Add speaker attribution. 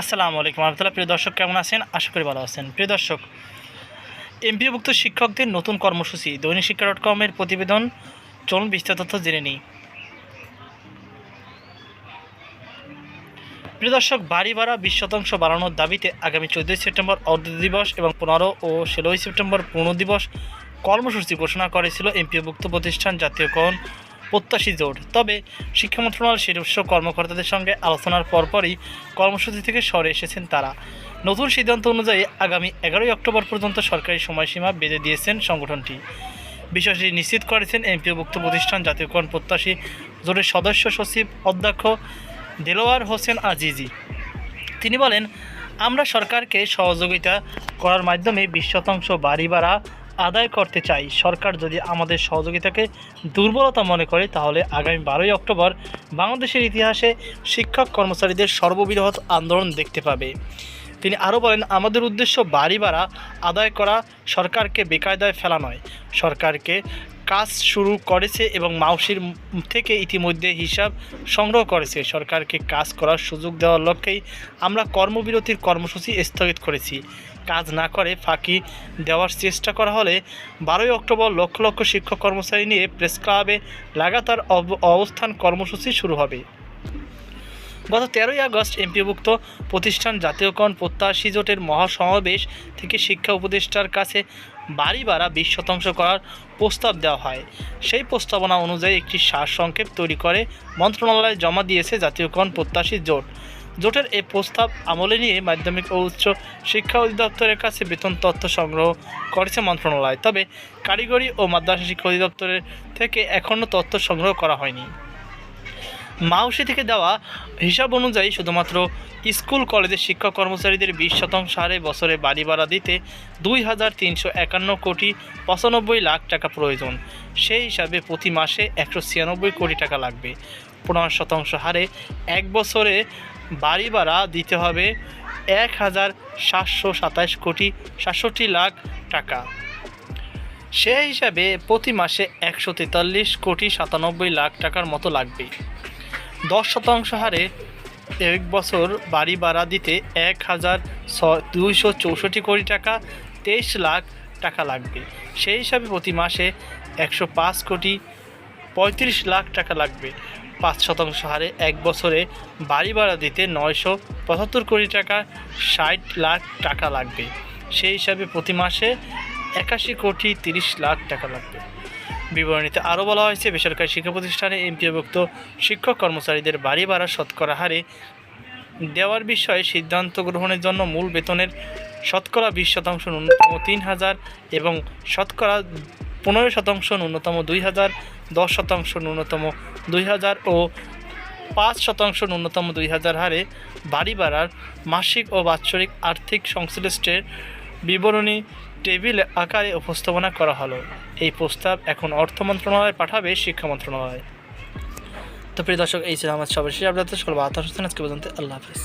Speaker 1: আসসালামু আলাইকুম রহমতুল্লাহ। প্রিয় দর্শক, কেমন আছেন? আশা করি ভালো আছেন। প্রিয় দর্শক এমপিওভুক্ত শিক্ষকদের নতুন কর্মসূচি, দৈনিক শিক্ষা ডট কমের প্রতিবেদন। চলুন বিস্তারিত তথ্য জেনে নিই। প্রিয় দর্শক বাড়ি ভাড়া বিশ শতাংশ বাড়ানোর দাবিতে আগামী চোদ্দোই সেপ্টেম্বর অর্ধ দিবস এবং পনেরো ও ষোলোই সেপ্টেম্বর পূর্ণ দিবস কর্মসূচি ঘোষণা করেছিল এমপিওভুক্ত প্রতিষ্ঠান জাতীয়করণ প্রত্যাশী জোট তবে শিক্ষা মন্ত্রণালয়ের শীর্ষ কর্মকর্তাদের সঙ্গে আলোচনার পরপরই কর্মসূচি থেকে সরে এসেছেন তারা। নতুন সিদ্ধান্ত অনুযায়ী আগামী এগারোই অক্টোবর পর্যন্ত সরকারি সময়সীমা বেঁধে দিয়েছেন সংগঠনটি। বিষয়টি নিশ্চিত করেছেন এমপিওভুক্ত প্রতিষ্ঠান জাতীয়করণ প্রত্যাশী জোটের সদস্য সচিব অধ্যক্ষ দেলোয়ার হোসেন আজিজি। তিনি বলেন, আমরা সরকারকে সহযোগিতা করার মাধ্যমে বিশ শতাংশ বাড়ি ভাড়া আদায় করতে চাই। সরকার যদি আমাদের সহযোগিতাকে দুর্বলতা মনে করে, তাহলে আগামী বারোই অক্টোবর বাংলাদেশের ইতিহাসে শিক্ষক কর্মচারীদের সর্ববৃহৎ আন্দোলন দেখতে পাবে। তিনি আরও বলেন, আমাদের উদ্দেশ্য বাড়ি ভাড়া আদায় করা সরকারকে বেকায়দায় ফেলা নয় সরকারকে কাজ শুরু করেছে এবং মাউসির থেকে ইতিমধ্যে হিসাব সংগ্রহ করেছে। সরকারকে কাজ করার সুযোগ দেওয়ার লক্ষ্যেই আমরা কর্মবিরতির কর্মসূচি স্থগিত করেছি। কাজ না করে ফাঁকি দেওয়ার চেষ্টা করা হলে বারোই অক্টোবর লক্ষ লক্ষ শিক্ষক কর্মচারী নিয়ে প্রেস ক্লাবে লাগাতার অব- অবস্থান কর্মসূচি শুরু হবে। গত তেরোই আগস্ট এমপিভুক্ত প্রতিষ্ঠান জাতীয়করণ প্রত্যাশী জোটের মহাসমাবেশ থেকে শিক্ষা উপদেষ্টার কাছে বাড়ি ভাড়া বিশ শতাংশ করার প্রস্তাব দেওয়া হয়। সেই প্রস্তাবনা অনুযায়ী একটি সারসংক্ষেপ তৈরি করে মন্ত্রণালয়ে জমা দিয়েছে জাতীয়করণ প্রত্যাশী জোট। জোটের এই প্রস্তাব আমলে নিয়ে মাধ্যমিক ও উচ্চ শিক্ষা অধিদপ্তরের কাছে বেতন তথ্য সংগ্রহ করেছে মন্ত্রণালয়। তবে কারিগরি ও মাদ্রাসা শিক্ষা অধিদপ্তরের থেকে এখনও তথ্য সংগ্রহ করা হয়নি। মাউসি থেকে দেওয়া হিসাব অনুযায়ী শুধুমাত্র স্কুল কলেজের শিক্ষক কর্মচারীদের বিশ শতাংশ হারে বছরে বাড়ি ভাড়া দিতে দুই হাজার তিনশো একান্ন কোটি পঁচানব্বই লাখ টাকা প্রয়োজন। সেই হিসাবে প্রতি মাসে একশো ছিয়ানব্বই কোটি টাকা লাগবে। পনেরো শতাংশ হারে এক বছরে বাড়ি ভাড়া দিতে হবে এক হাজার সাতশো সাতাশ কোটি সাতষট্টি লাখ টাকা। সেই হিসাবে প্রতি মাসে একশো তেতাল্লিশ কোটি সাতানব্বই লাখ টাকার মতো লাগবে। দশ শতাংশ হারে এক বছর বাড়ি ভাড়া দিতে এক হাজার দুইশো চৌষট্টি কোটি টাকা, তেইশ লাখ টাকা লাগবে। সেই হিসাবে প্রতি মাসে একশো পাঁচ কোটি পঁয়ত্রিশ লাখ টাকা লাগবে। পাঁচ শতাংশ হারে এক বছরে বাড়ি ভাড়া দিতে নয়শো পঁচাত্তর কোটি টাকা, ষাট লাখ টাকা লাগবে। সেই হিসাবে প্রতি মাসে একাশি কোটি তিরিশ লাখ টাকা লাগবে। বিবরণীতে আরও বলা হয়েছে, বেসরকারি শিক্ষা প্রতিষ্ঠানে এমপিওভুক্ত শিক্ষক কর্মচারীদের বাড়ি ভাড়া শতকরা হারে দেওয়ার বিষয়ে সিদ্ধান্ত গ্রহণের জন্য মূল বেতনের শতকরা বিশ শতাংশ ন্যূনতম তিন হাজার এবং শতকরা পনেরো শতাংশ ন্যূনতম দুই হাজার, দশ শতাংশ ন্যূনতম দুই হাজার ও পাঁচ শতাংশ ন্যূনতম দুই হাজার হারে বাড়ি ভাড়ার মাসিক ও বাৎসরিক আর্থিক সংশ্লিষ্টের বিবরণী টেবিল আকারে উপস্থাপনা করা হলো। এই প্রস্তাব এখন অর্থ মন্ত্রণালয়ে পাঠাবে শিক্ষা মন্ত্রণালয়। তো প্রিয় দর্শক, এই ছিল আমার সর্বশেষ আপনাদের সকল বার্তা আজকে পর্যন্ত আল্লাহ হাফিজ।